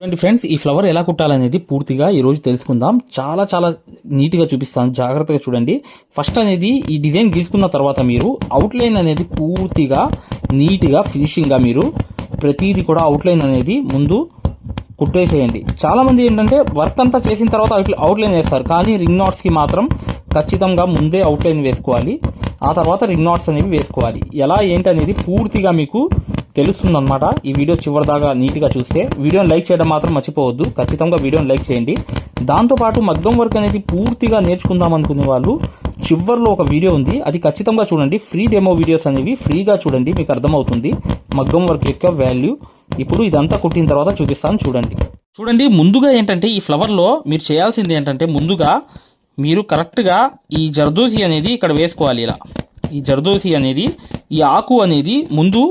చూడండి ఫ్రెండ్స్ ఈ ఫ్లవర్ ఎలా కుట్టాలనేది పూర్తిగా ఈ రోజు తెలుసుకుందాం. చాలా చాలా నీట్గా చూపిస్తాను. జాగ్రత్తగా చూడండి. ఫస్ట్ అనేది ఈ డిజైన్ గీసుకున్న తర్వాత మీరు అవుట్లైన్ అనేది పూర్తిగా నీట్గా ఫినిషింగ్గా మీరు ప్రతిదీ కూడా అవుట్లైన్ అనేది ముందు కుట్టేసేయండి. చాలామంది ఏంటంటే వర్క్ అంతా చేసిన తర్వాత అవుట్లైన్ వేస్తారు. కానీ రింగ్ నాట్స్కి మాత్రం ఖచ్చితంగా ముందే అవుట్లైన్ వేసుకోవాలి. ఆ తర్వాత రింగ్ నాట్స్ అనేవి వేసుకోవాలి. ఎలా ఏంటనేది పూర్తిగా మీకు తెలుస్తుందన్నమాట. ఈ వీడియో చివరిదాకా నీట్గా చూస్తే వీడియోని లైక్ చేయడం మాత్రం మర్చిపోవద్దు. ఖచ్చితంగా వీడియోని లైక్ చేయండి. దాంతోపాటు మగ్గం వర్క్ అనేది పూర్తిగా నేర్చుకుందాం అనుకునే వాళ్ళు చివర్లో ఒక వీడియో ఉంది. అది ఖచ్చితంగా చూడండి. ఫ్రీ డెమో వీడియోస్ అనేవి ఫ్రీగా చూడండి. మీకు అర్థమవుతుంది. మగ్గం వర్క్ యొక్క వాల్యూ. ఇప్పుడు ఇదంతా కుట్టిన తర్వాత చూపిస్తాను. చూడండి. చూడండి ముందుగా ఏంటంటే ఈ ఫ్లవర్లో మీరు చేయాల్సింది ఏంటంటే ముందుగా మీరు కరెక్ట్గా ఈ జర్దోసి అనేది ఇక్కడ వేసుకోవాలి ఇలా. ఈ జర్దోసి అనేది ఈ ఆకు అనేది ముందు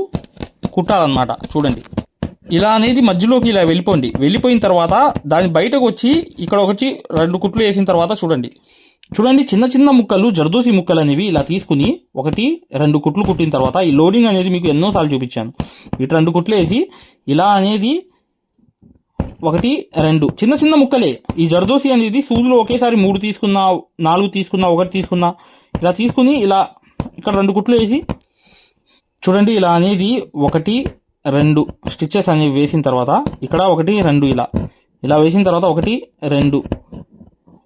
కుట్టాలన్నమాట చూడండి. ఇలా అనేది మధ్యలోకి ఇలా వెళ్ళిపోండి. వెళ్ళిపోయిన తర్వాత దాని బయటకు వచ్చి ఇక్కడ ఒకటి రెండు కుట్లు వేసిన తర్వాత చూడండి. చూడండి చిన్న చిన్న ముక్కలు జర్దోసి ముక్కలు అనేవి ఇలా తీసుకుని ఒకటి రెండు కుట్లు కుట్టిన తర్వాత ఈ లోడింగ్ అనేది మీకు ఎన్నోసార్లు చూపించాను. ఇటు రెండు కుట్లు వేసి ఇలా అనేది ఒకటి రెండు చిన్న చిన్న ముక్కలే. ఈ జర్దోసి అనేది సూదులు ఒకేసారి మూడు తీసుకున్నా నాలుగు తీసుకున్నా ఒకటి తీసుకున్నా ఇలా తీసుకుని ఇలా ఇక్కడ రెండు కుట్లు వేసి చూడండి ఇలా అనేది ఒకటి రెండు స్టిచ్చెస్ అనేవి వేసిన తర్వాత ఇక్కడ ఒకటి రెండు ఇలా. ఇలా వేసిన తర్వాత ఒకటి రెండు.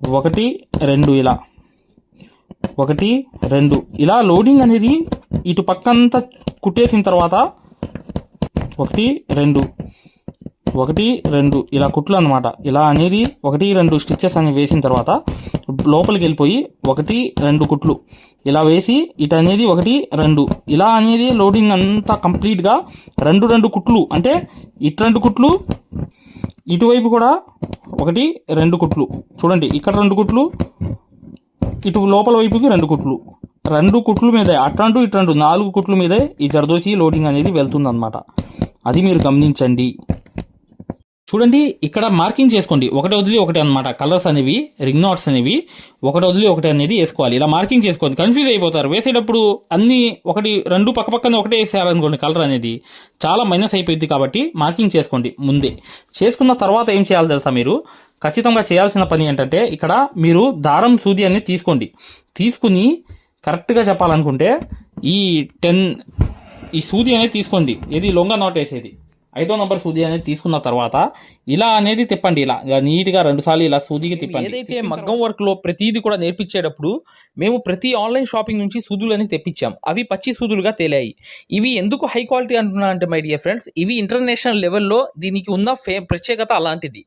ఒకటి రెండు ఇలా. ఒకటి రెండు. ఇలా లోడింగ్ అనేది ఇటు పక్కంతా కుట్టేసిన తర్వాత ఒకటి రెండు. ఒకటి రెండు ఇలా కుట్లు అనమాట ఇలా అనేది ఒకటి రెండు స్టిచ్చెస్ అనేవి వేసిన తర్వాత లోపలికి వెళ్ళిపోయి ఒకటి రెండు కుట్లు ఇలా వేసి ఇటు అనేది ఒకటి రెండు ఇలా అనేది లోడింగ్ అంతా కంప్లీట్గా రెండు రెండు కుట్లు అంటే ఇటు రెండు కుట్లు ఇటువైపు కూడా ఒకటి రెండు కుట్లు. చూడండి ఇక్కడ రెండు కుట్లు ఇటు లోపల వైపుకి రెండు కుట్లు. రెండు కుట్లు మీదే అటంటూ ఇటు నాలుగు కుట్ల మీదే ఈ జర్దోసి లోడింగ్ అనేది వెళ్తుందన్నమాట. అది మీరు గమనించండి. చూడండి ఇక్కడ మార్కింగ్ చేసుకోండి. ఒకటి వదిలి ఒకటి అనమాట కలర్స్ అనేవి రింగ్ నాట్స్ అనేవి ఒకటి వదిలి ఒకటి అనేది వేసుకోవాలి. ఇలా మార్కింగ్ చేసుకోండి. కన్ఫ్యూజ్ అయిపోతారు. వేసేటప్పుడు అన్ని ఒకటి రెండు పక్క పక్కన ఒకటే వేసేయాలనుకోండి కలర్ అనేది. చాలా మైనస్ అయిపోయింది కాబట్టి మార్కింగ్ చేసుకోండి ముందే. చేసుకున్న తర్వాత ఏం చేయాలి తెలుసా మీరు? ఖచ్చితంగా చేయాల్సిన పని ఏంటంటే ఇక్కడ మీరు దారం సూది అనేది తీసుకోండి. తీసుకుని కరెక్ట్గా చెప్పాలనుకుంటే ఈ టెన్ ఈ సూది అనేది తీసుకోండి. ఇది లొంగ నాట్ వేసేది. ఐదో నంబర్ సూది అనేది తీసుకున్న తర్వాత ఇలా అనేది తిప్పండి ఇలా. నీట్గా రెండు సార్లు ఇలా సూదికి తిప్పండి. ఏదైతే మగ్గం వర్క్లో ప్రతిదీ కూడా నేర్పించేటప్పుడు మేము ప్రతి ఆన్లైన్ షాపింగ్ నుంచి సూదులు అనేది తెప్పించాం. అవి పచ్చి సూదులుగా తేలాయి. ఇవి ఎందుకు హై క్వాలిటీ అంటున్నా అంటే మై డియర్ ఫ్రెండ్స్ ఇవి ఇంటర్నేషనల్ లెవెల్లో దీనికి ఉన్న ఫే ప్రత్యేకత అలాంటిది.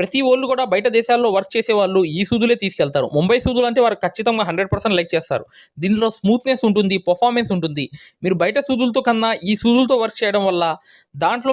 ప్రతి వాళ్ళు కూడా బయట దేశాల్లో వర్క్ చేసే వాళ్ళు ఈ సూదులే తీసుకెళ్తారు. ముంబై సూదులు అంటే వారు ఖచ్చితంగా హండ్రెడ్ పర్సెంట్ లైక్ చేస్తారు. దీనిలో స్మూత్నెస్ ఉంటుంది పర్ఫార్మెన్స్ ఉంటుంది. మీరు బయట సూదులతో కన్నా ఈ సూదులతో వర్క్ చేయడం వల్ల దాంట్లో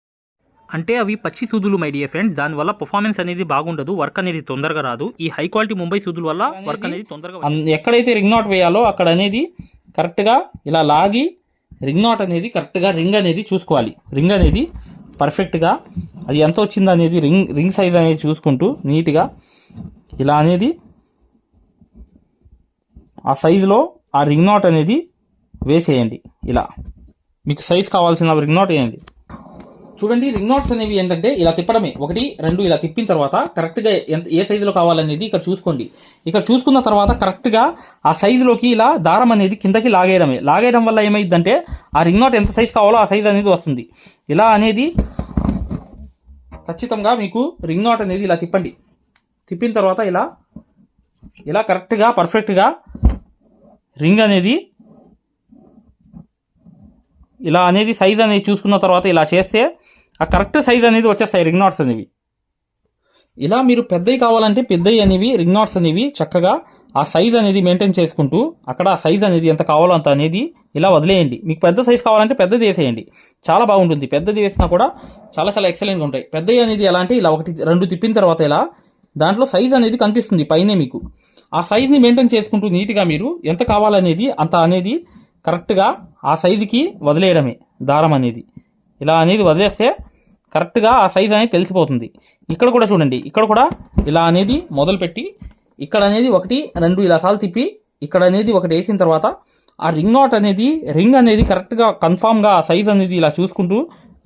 అంటే అవి పచ్చి సూదులు మై డియర్ ఫ్రెండ్ దానివల్ల పర్ఫార్మెన్స్ అనేది బాగుండదు వర్క్ అనేది తొందరగా రాదు. ఈ హై క్వాలిటీ ముంబై సూదుల వల్ల వర్క్ అనేది తొందరగా ఎక్కడైతే రింగ్ నాట్ వేయాలో అక్కడ అనేది కరెక్ట్గా ఇలా లాగి రింగ్ నాట్ అనేది కరెక్ట్గా రింగ్ అనేది చూసుకోవాలి. రింగ్ అనేది పర్ఫెక్ట్గా అది ఎంత వచ్చింది అనేది రింగ్ రింగ్ సైజ్ అనేది చూసుకుంటూ నీట్గా ఇలా అనేది ఆ సైజులో ఆ రింగ్ నాట్ అనేది వేసేయండి. ఇలా మీకు సైజ్ కావాల్సిన రింగ్ నాట్ వేయండి. చూడండి రింగ్ నోట్స్ అనేవి ఏంటంటే ఇలా తిప్పడమే. ఒకటి రెండు ఇలా తిప్పిన తర్వాత కరెక్ట్గా ఎంత ఏ సైజులో కావాలనేది ఇక్కడ చూసుకోండి. ఇక్కడ చూసుకున్న తర్వాత కరెక్ట్గా ఆ సైజులోకి ఇలా దారం అనేది కిందకి లాగేయడమే. లాగేయడం వల్ల ఏమైందంటే ఆ రింగ్ నోట్ ఎంత సైజ్ కావాలో ఆ సైజ్ అనేది వస్తుంది. ఇలా అనేది ఖచ్చితంగా మీకు రింగ్ నోట్ అనేది ఇలా తిప్పండి. తిప్పిన తర్వాత ఇలా ఇలా కరెక్ట్గా పర్ఫెక్ట్గా రింగ్ అనేది ఇలా అనేది సైజ్ అనేది చూసుకున్న తర్వాత ఇలా చేస్తే ఆ కరెక్ట్ సైజ్ అనేది వచ్చేస్తాయి రింగ్ నాట్స్ అనేవి. ఇలా మీరు పెద్దవి కావాలంటే పెద్దవి అనేవి రింగ్ నాట్స్ అనేవి చక్కగా ఆ సైజ్ అనేది మెయింటైన్ చేసుకుంటూ అక్కడ ఆ సైజ్ అనేది ఎంత కావాలో అంత అనేది ఇలా వదిలేయండి. మీకు పెద్ద సైజ్ కావాలంటే పెద్దది వేసేయండి. చాలా బాగుంటుంది. పెద్దది వేసినా కూడా చాలా చాలా ఎక్సలెంట్గా ఉంటాయి. పెద్దవి అనేది ఎలా అంటే ఇలా ఒకటి రెండు తిప్పిన తర్వాత ఇలా దాంట్లో సైజ్ అనేది కనిపిస్తుంది పైనే మీకు. ఆ సైజ్ని మెయింటైన్ చేసుకుంటూ నీట్గా మీరు ఎంత కావాలనేది అంత అనేది కరెక్ట్గా ఆ సైజుకి వదిలేయడమే దారం అనేది. ఇలా అనేది వదిలేస్తే కరెక్ట్గా ఆ సైజ్ అనేది తెలిసిపోతుంది. ఇక్కడ కూడా చూడండి ఇక్కడ కూడా ఇలా అనేది మొదలుపెట్టి ఇక్కడ అనేది ఒకటి రెండు ఇలా సార్లు తిప్పి ఇక్కడ అనేది ఒకటి వేసిన తర్వాత ఆ రింగ్ నాట్ అనేది రింగ్ అనేది కరెక్ట్గా కన్ఫామ్గా ఆ సైజ్ అనేది ఇలా చూసుకుంటూ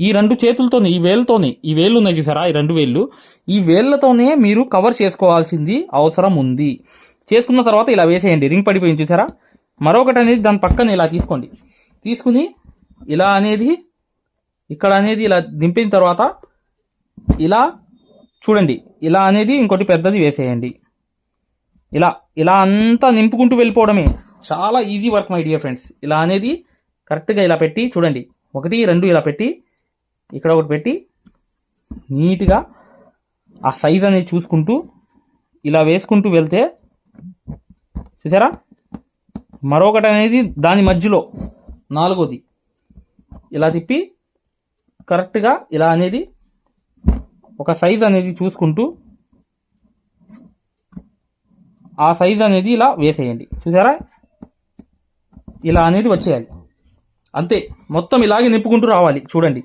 ఈ రెండు చేతులతోనే ఈ వేళ్ళతోనే ఈ వేళ్ళు ఉన్నాయి చూసారా ఈ రెండు వేళ్ళు ఈ వేళ్ళతోనే మీరు కవర్ చేసుకోవాల్సింది అవసరం ఉంది. చేసుకున్న తర్వాత ఇలా వేసేయండి రింగ్ పడిపోయింది చూసారా? మరొకటి అనేది దాని పక్కన ఇలా తీసుకోండి. తీసుకుని ఇలా అనేది ఇక్కడ అనేది ఇలా దింపిన తర్వాత ఇలా చూడండి ఇలా అనేది ఇంకోటి పెద్దది వేసేయండి. ఇలా ఇలా అంతా నింపుకుంటూ వెళ్ళిపోవడమే. చాలా easy work my dear friends ఇలా అనేది కరెక్ట్గా ఇలా పెట్టి చూడండి. ఒకటి రెండు ఇలా పెట్టి ఇక్కడ ఒకటి పెట్టి నీట్గా ఆ సైజ్ అనేది చూసుకుంటూ ఇలా వేసుకుంటూ వెళ్తే చూసారా? మరొకటి అనేది దాని మధ్యలో నాలుగోది. ఇలా తిప్పి కరెక్ట్గా ఇలా అనేది ఒక సైజ్ అనేది చూసుకుంటూ ఆ సైజ్ అనేది ఇలా వేసేయండి. చూసారా? ఇలా అనేది వచ్చేయాలి. అంతే. మొత్తం ఇలాగే నింపుకుంటూ రావాలి. చూడండి.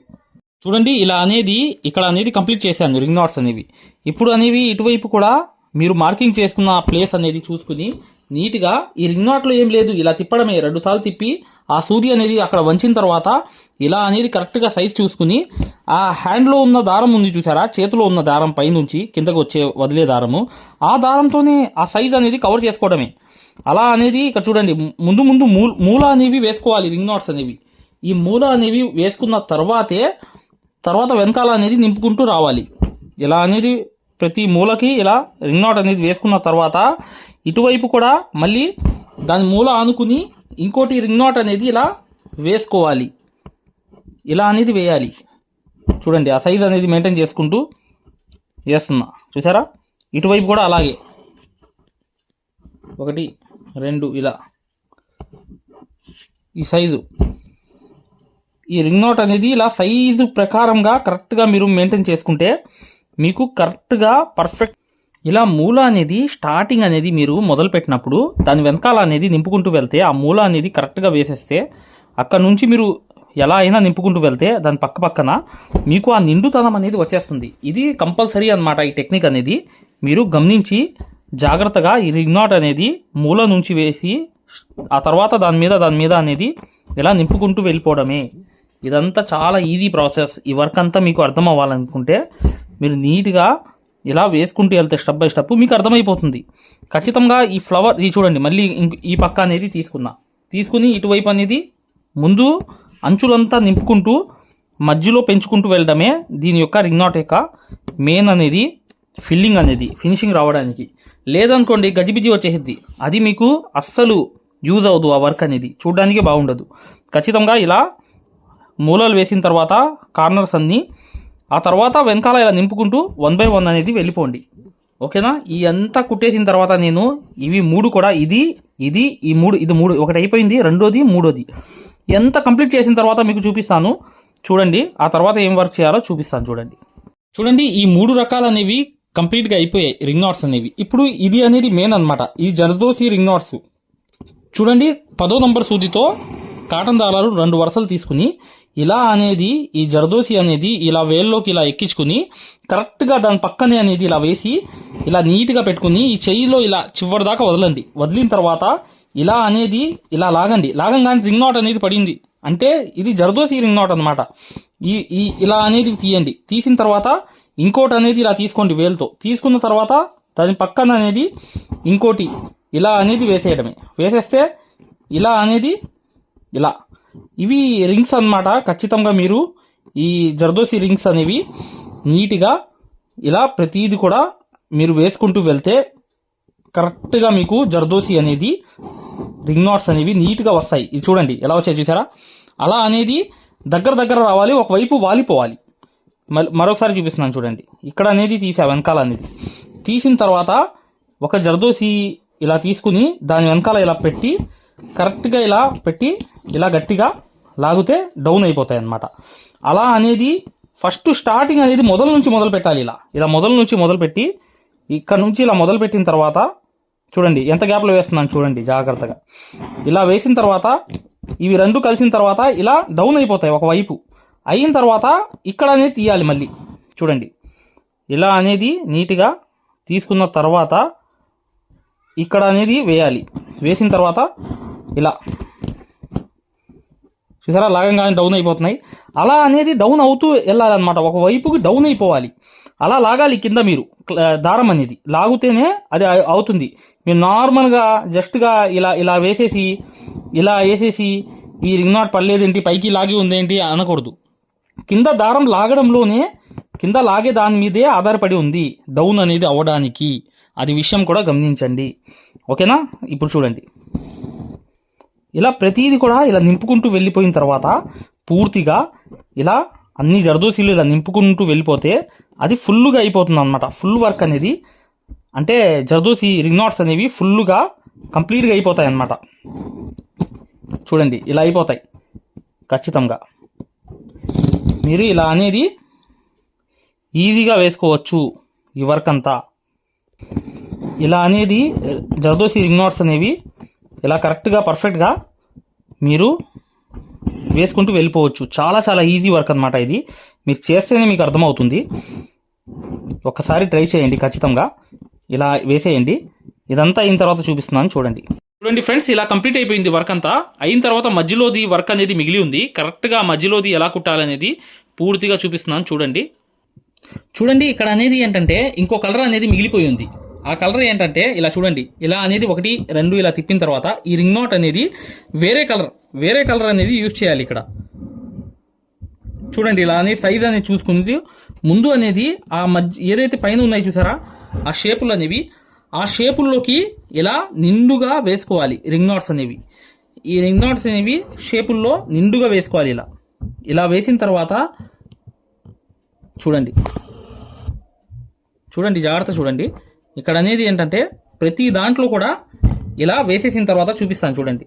చూడండి ఇలా అనేది ఇక్కడ అనేది కంప్లీట్ చేశాను రింగ్ నాట్స్ అనేవి. ఇప్పుడు అనేవి ఇటువైపు కూడా మీరు మార్కింగ్ చేసుకున్న ప్లేస్ అనేది చూసుకుని నీట్గా ఈ రింగ్ నాట్లో ఏం లేదు. ఇలా తిప్పడమే. రెండుసార్లు తిప్పి ఆ సూది అనేది అక్కడ వంచిన తర్వాత ఇలా అనేది కరెక్ట్గా సైజ్ చూసుకుని ఆ హ్యాండ్లో ఉన్న దారం ఉంది చూసారా? చేతిలో ఉన్న దారం పైనుంచి కిందకు వచ్చే వదిలే దారము. ఆ దారంతోనే ఆ సైజ్ అనేది కవర్ చేసుకోవడమే. అలా అనేది ఇక్కడ చూడండి ముందు ముందు మూల మూల అనేవి వేసుకోవాలి రింగ్ నాట్స్ అనేవి. ఈ మూల అనేవి వేసుకున్న తర్వాతే తర్వాత వెనకాల అనేది నింపుకుంటూ రావాలి. ఇలా అనేది ప్రతి మూలకి ఇలా రింగ్ నాట్ అనేది వేసుకున్న తర్వాత ఇటువైపు కూడా మళ్ళీ దాని మూల ఆనుకుని ఇంకోటి రింగ్ నాట్ అనేది ఇలా వేసుకోవాలి. ఇలా అనేది వేయాలి. చూడండి ఆ సైజ్ అనేది మెయింటైన్ చేసుకుంటూ వేస్తున్నా. చూసారా? ఇటువైపు కూడా అలాగే. ఒకటి రెండు ఇలా. ఈ సైజు ఈ రింగ్ నోట్ అనేది ఇలా సైజు ప్రకారంగా కరెక్ట్గా మీరు మెయింటైన్ చేసుకుంటే మీకు కరెక్ట్గా పర్ఫెక్ట్ ఇలా మూల అనేది స్టార్టింగ్ అనేది మీరు మొదలుపెట్టినప్పుడు దాని వెనకాల అనేది నింపుకుంటూ వెళ్తే ఆ మూల అనేది కరెక్ట్గా వేసేస్తే అక్కడ నుంచి మీరు ఎలా అయినా నింపుకుంటూ వెళ్తే దాని పక్క పక్కన మీకు ఆ నిండుతనం అనేది వచ్చేస్తుంది. ఇది కంపల్సరీ అన్నమాట ఈ టెక్నిక్ అనేది. మీరు గమనించి జాగ్రత్తగా ఈ రింగ్నాట్ అనేది మూల నుంచి వేసి ఆ తర్వాత దాని మీద దాని మీద అనేది ఇలా నింపుకుంటూ వెళ్ళిపోవడమే. ఇదంతా చాలా ఈజీ ప్రాసెస్ ఈ వర్క్ అంతా మీకు అర్థం అవ్వాలనుకుంటే మీరు నీట్గా ఇలా వేసుకుంటూ వెళ్తే స్టెప్ బై స్టెప్ మీకు అర్థమైపోతుంది. ఖచ్చితంగా ఈ ఫ్లవర్ ఇది చూడండి మళ్ళీ ఇంక- ఈ పక్క అనేది తీసుకున్నా. తీసుకుని ఇటువైపు అనేది ముందు అంచులంతా నింపుకుంటూ మధ్యలో పెంచుకుంటూ వెళ్ళడమే దీని యొక్క రింగ్ నాట్ యొక్క మెయిన్ అనేది ఫిల్లింగ్ అనేది ఫినిషింగ్ రావడానికి. లేదనుకోండి గజిబిజి వచ్చేసిద్ది. అది మీకు అస్సలు యూజ్ అవ్వదు ఆ వర్క్ అనేది. చూడడానికి బాగుండదు. ఖచ్చితంగా ఇలా మూలలు వేసిన తర్వాత కార్నర్స్ అన్నీ ఆ తర్వాత వెనకాల ఇలా నింపుకుంటూ వన్ బై వన్ అనేది వెళ్ళిపోండి. ఓకేనా? ఈ అంతా కుట్టేసిన తర్వాత నేను ఇవి మూడు కూడా ఇది ఇది ఈ మూడు ఇది మూడు ఒకటి అయిపోయింది రెండోది మూడోది. ఎంత కంప్లీట్ చేసిన తర్వాత మీకు చూపిస్తాను. చూడండి ఆ తర్వాత ఏం వర్క్ చేయాలో చూపిస్తాను చూడండి. చూడండి ఈ మూడు రకాలు అనేవి కంప్లీట్గా అయిపోయాయి రింగ్ నాట్స్ అనేవి. ఇప్పుడు ఇది అనేది మెయిన్ అన్నమాట. ఈ జరదోసి రింగ్ నాట్స్ చూడండి పదో నంబర్ సూదితో కాటన్ దారాలు రెండు వరుసలు తీసుకుని ఇలా అనేది ఈ జర్దోసి అనేది ఇలా వేల్లోకి ఇలా ఎక్కించుకుని కరెక్ట్గా దాని పక్కనే అనేది ఇలా వేసి ఇలా నీట్గా పెట్టుకుని ఈ చెయ్యిలో ఇలా చివరి దాకా వదలండి. వదిలిన తర్వాత ఇలా అనేది ఇలా లాగండి. లాగంగానే రింగ్ నాట్ అనేది పడింది. అంటే ఇది జర్దోసి రింగ్ నాట్ అనమాట ఈ ఈ ఇలా అనేది తీయండి. తీసిన తర్వాత ఇంకోటి అనేది ఇలా తీసుకోండి వేలుతో. తీసుకున్న తర్వాత దాని పక్కన అనేది ఇంకోటి ఇలా అనేది వేసేయడమే. వేసేస్తే ఇలా అనేది ఇలా ఇవి రింగ్స్ అన్నమాట. ఖచ్చితంగా మీరు ఈ జర్దోసి రింగ్స్ అనేవి నీట్గా ఇలా ప్రతిదీ కూడా మీరు వేసుకుంటూ వెళ్తే కరెక్ట్గా మీకు జర్దోసి అనేది రింగ్ నాట్స్ అనేవి నీట్గా వస్తాయి. ఇది చూడండి ఎలా వచ్చాయి చూసారా? అలా అనేది దగ్గర దగ్గర రావాలి ఒకవైపు వాలిపోవాలి. మరొకసారి చూపిస్తున్నాను చూడండి. ఇక్కడ అనేది తీసా వెనకాల అనేది. తీసిన తర్వాత ఒక జర్దోసి ఇలా తీసుకుని దాని వెనకాల ఇలా పెట్టి కరెక్ట్గా ఇలా పెట్టి ఇలా గట్టిగా లాగితే డౌన్ అయిపోతాయి అన్నమాట అలా అనేది ఫస్ట్ స్టార్టింగ్ అనేది మొదల నుంచి మొదలు పెట్టాలి ఇలా. ఇలా మొదల నుంచి మొదలుపెట్టి ఇక్కడ నుంచి ఇలా మొదలుపెట్టిన తర్వాత చూడండి ఎంత గ్యాప్లో వేస్తున్నాను చూడండి జాగ్రత్తగా. ఇలా వేసిన తర్వాత ఇవి రెండు కలిసిన తర్వాత ఇలా డౌన్ అయిపోతాయి ఒకవైపు అయిన తర్వాత ఇక్కడ అనేది తీయాలి మళ్ళీ. చూడండి. ఇలా అనేది నీట్గా తీసుకున్న తర్వాత ఇక్కడ అనేది వేయాలి. వేసిన తర్వాత ఇలా. చూసారా? లాగంగానే డౌన్ అయిపోతున్నాయి. అలా అనేది డౌన్ అవుతూ వెళ్ళాలన్నమాట. ఒక వైపుకి డౌన్ అయిపోవాలి. అలా లాగాలి కింద మీరు దారం అనేది. లాగితేనే అది అవుతుంది. మీరు నార్మల్గా జస్ట్గా ఇలా ఇలా వేసేసి ఇలా వేసేసి ఈ రింగ్ నాట్ పడలేదేంటి పైకి లాగి ఉందేంటి అనకూడదు. కింద దారం లాగడంలోనే కింద లాగే దాని మీదే ఆధారపడి ఉంది డౌన్ అనేది అవ్వడానికి అది విషయం కూడా గమనించండి. ఓకేనా? ఇప్పుడు చూడండి. ఇలా ప్రతీది కూడా ఇలా నింపుకుంటూ వెళ్ళిపోయిన తర్వాత పూర్తిగా ఇలా అన్ని జరదోసీలు ఇలా నింపుకుంటూ వెళ్ళిపోతే అది ఫుల్గా అయిపోతుంది అనమాట ఫుల్ వర్క్ అనేది అంటే జరదోసి రింగ్నాట్స్ అనేవి ఫుల్గా కంప్లీట్గా అయిపోతాయి అన్నమాట చూడండి ఇలా అయిపోతాయి. ఖచ్చితంగా. మీరు ఇలా అనేది ఈజీగా వేసుకోవచ్చు ఈ వర్క్ అంతా. ఇలా అనేది జర్దోసి రింగ్ నాట్స్ అనేవి ఇలా కరెక్ట్గా పర్ఫెక్ట్గా మీరు వేసుకుంటూ వెళ్ళిపోవచ్చు. చాలా చాలా ఈజీ వర్క్ అనమాట ఇది. మీరు చేస్తేనే మీకు అర్థమవుతుంది. ఒకసారి ట్రై చేయండి ఖచ్చితంగా. ఇలా వేసేయండి. ఇదంతా అయిన తర్వాత చూపిస్తున్నాను చూడండి. చూడండి ఫ్రెండ్స్ ఇలా కంప్లీట్ అయిపోయింది వర్క్ అంతా. అయిన తర్వాత మధ్యలోది వర్క్ అనేది మిగిలి ఉంది. కరెక్ట్గా మధ్యలోది ఎలా కుట్టాలనేది పూర్తిగా చూపిస్తున్నాను చూడండి. చూడండి ఇక్కడ అనేది ఏంటంటే ఇంకో కలర్ అనేది మిగిలిపోయి ఉంది. ఆ కలర్ ఏంటంటే ఇలా చూడండి ఇలా అనేది ఒకటి రెండు ఇలా తిప్పిన తర్వాత ఈ రింగ్ నోట్ అనేది వేరే కలర్ వేరే కలర్ అనేది యూజ్ చేయాలి ఇక్కడ. చూడండి ఇలా అనేది సైజ్ అనేది చూసుకుంది. ముందు అనేది ఆ మధ్య ఏదైతే పైన ఉన్నాయి చూసారా ఆ షేపులు అనేవి ఆ షేపుల్లోకి ఇలా నిండుగా వేసుకోవాలి రింగ్ నాట్స్ అనేవి. ఈ రింగ్ నాట్స్ అనేవి షేపుల్లో నిండుగా వేసుకోవాలి ఇలా. ఇలా వేసిన తర్వాత చూడండి. చూడండి జాగ్రత్త చూడండి. ఇక్కడ అనేది ఏంటంటే ప్రతి దాంట్లో కూడా ఇలా వేసేసిన తర్వాత చూపిస్తాను చూడండి.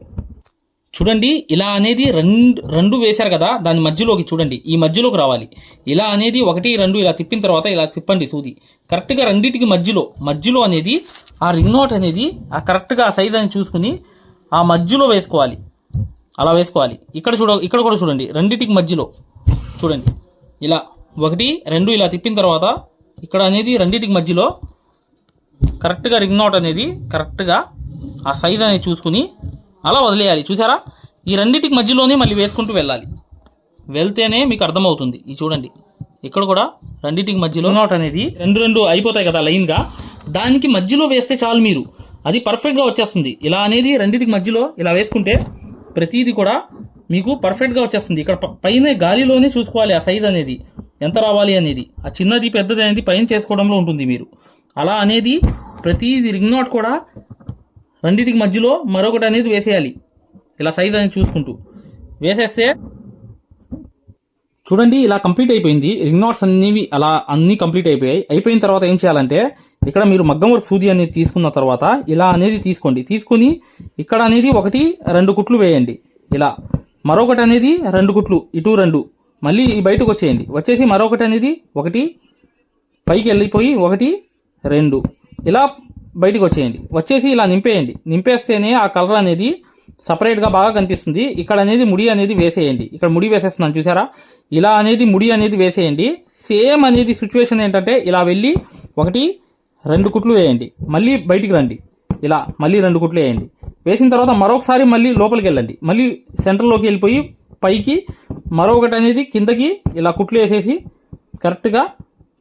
చూడండి ఇలా అనేది రెండు రెండు వేశారు కదా దాని మధ్యలోకి చూడండి. ఈ మధ్యలోకి రావాలి. ఇలా అనేది ఒకటి రెండు ఇలా తిప్పిన తర్వాత ఇలా తిప్పండి సూది. కరెక్ట్గా రెండింటికి మధ్యలో మధ్యలో అనేది ఆ రింగ్ నోట్ అనేది ఆ కరెక్ట్గా ఆ సైజ్ అని చూసుకుని ఆ మధ్యలో వేసుకోవాలి. అలా వేసుకోవాలి. ఇక్కడ చూడ ఇక్కడ కూడా చూడండి రెండింటికి మధ్యలో. చూడండి. ఇలా ఒకటి రెండు ఇలా తిప్పిన తర్వాత ఇక్కడ అనేది రెండింటికి మధ్యలో కరెక్ట్గా రింగ్ నాట్ అనేది కరెక్ట్గా ఆ సైజ్ అనేది చూసుకుని అలా వదిలేయాలి. చూసారా? ఈ రెండింటికి మధ్యలోనే మళ్ళీ వేసుకుంటూ వెళ్ళాలి. వెళ్తేనే మీకు అర్థమవుతుంది. ఇది చూడండి. ఇక్కడ కూడా రెండింటికి మధ్యలో నాట్ అనేది రెండు రెండు అయిపోతాయి కదా లైన్గా. దానికి మధ్యలో వేస్తే చాలు మీరు. అది పర్ఫెక్ట్గా వచ్చేస్తుంది. ఇలా అనేది రెండింటికి మధ్యలో ఇలా వేసుకుంటే ప్రతిదీ కూడా మీకు పర్ఫెక్ట్గా వచ్చేస్తుంది. ఇక్కడ పైన గాలిలోనే చూసుకోవాలి ఆ సైజ్ అనేది. ఎంత రావాలి అనేది. ఆ చిన్నది పెద్దది అనేది పైన చేసుకోవడంలో ఉంటుంది మీరు. అలా అనేది ప్రతిది రింగ్ నాట్ కూడా రెండింటికి మధ్యలో మరొకటి అనేది వేసేయాలి. ఇలా సైజ్ అనేది చూసుకుంటూ. వేసేస్తే చూడండి ఇలా కంప్లీట్ అయిపోయింది. రింగ్ నాట్స్ అనేవి అలా అన్నీ కంప్లీట్ అయిపోయాయి. అయిపోయిన తర్వాత ఏం చేయాలంటే ఇక్కడ మీరు మగ్గం వర్క్ సూది అనేది తీసుకున్న తర్వాత ఇలా అనేది తీసుకోండి. తీసుకుని ఇక్కడ అనేది ఒకటి రెండు కుట్లు వేయండి. ఇలా మరొకటి అనేది రెండు కుట్లు ఇటు రెండు. మళ్ళీ బయటకు వచ్చేయండి. వచ్చేసి మరొకటి అనేది ఒకటి పైకి వెళ్ళిపోయి ఒకటి రెండు. ఇలా బయటికి వచ్చేయండి. వచ్చేసి ఇలా నింపేయండి. నింపేస్తేనే ఆ కలర్ అనేది సపరేట్గా బాగా కనిపిస్తుంది. ఇక్కడ అనేది ముడి అనేది వేసేయండి. ఇక్కడ ముడి వేసేస్తున్నాను చూసారా? ఇలా అనేది ముడి అనేది వేసేయండి. సేమ్ అనేది సిచ్యువేషన్ ఏంటంటే ఇలా వెళ్ళి ఒకటి రెండు కుట్లు వేయండి. మళ్ళీ బయటికి రండి. ఇలా మళ్ళీ రెండు కుట్లు వేయండి. వేసిన తర్వాత మరొకసారి మళ్ళీ లోపలికి వెళ్ళండి. మళ్ళీ సెంటర్లోకి వెళ్ళిపోయి పైకి మరొకటి అనేది కిందకి ఇలా కుట్లు వేసేసి కరెక్ట్గా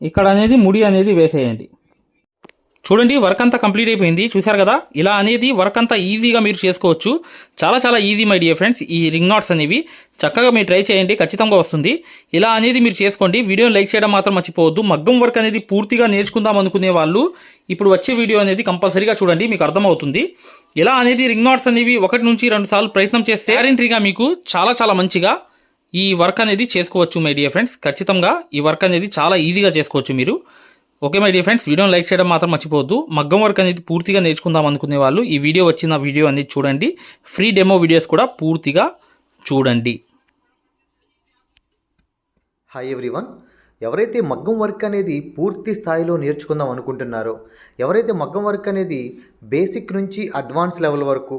ఇక్కడ అనేది ముడి అనేది వేసేయండి. చూడండి వర్క్ అంతా కంప్లీట్ అయిపోయింది. చూశారు కదా? ఇలా అనేది వర్క్ అంతా ఈజీగా మీరు చేసుకోవచ్చు. చాలా చాలా ఈజీ మై డియర్ ఫ్రెండ్స్ ఈ రింగ్ నాట్స్ అనేవి చక్కగా మీరు ట్రై చేయండి. ఖచ్చితంగా వస్తుంది. ఇలా అనేది మీరు చేసుకోండి. వీడియోని లైక్ చేయడం మాత్రం మర్చిపోవద్దు. మగ్గం వర్క్ అనేది పూర్తిగా నేర్చుకుందాం అనుకునే వాళ్ళు ఇప్పుడు వచ్చే వీడియో అనేది కంపల్సరీగా చూడండి. మీకు అర్థమవుతుంది. ఇలా అనేది రింగ్ నాట్స్ అనేవి ఒకటి నుంచి రెండు సార్లు ప్రయత్నం చేస్తే గ్యారెంటీగా మీకు చాలా చాలా మంచిగా ఈ వర్క్ అనేది చేసుకోవచ్చు మై డియర్ ఫ్రెండ్స్ ఖచ్చితంగా ఈ వర్క్ అనేది చాలా ఈజీగా చేసుకోవచ్చు మీరు. ఓకే మై డియర్ ఫ్రెండ్స్ వీడియోని లైక్ చేయడం మాత్రం మర్చిపోవద్దు. మగ్గం వర్క్ అనేది పూర్తిగా నేర్చుకుందాం అనుకునే వాళ్ళు ఈ వీడియో వచ్చిన వీడియో అనేది చూడండి. ఫ్రీ డెమో వీడియోస్ కూడా పూర్తిగా చూడండి. హాయ్ ఎవ్రీవన్ ఎవరైతే మగ్గం వర్క్ అనేది పూర్తి స్థాయిలో నేర్చుకుందాం అనుకుంటున్నారో ఎవరైతే మగ్గం వర్క్ అనేది బేసిక్ నుంచి అడ్వాన్స్ లెవెల్ వరకు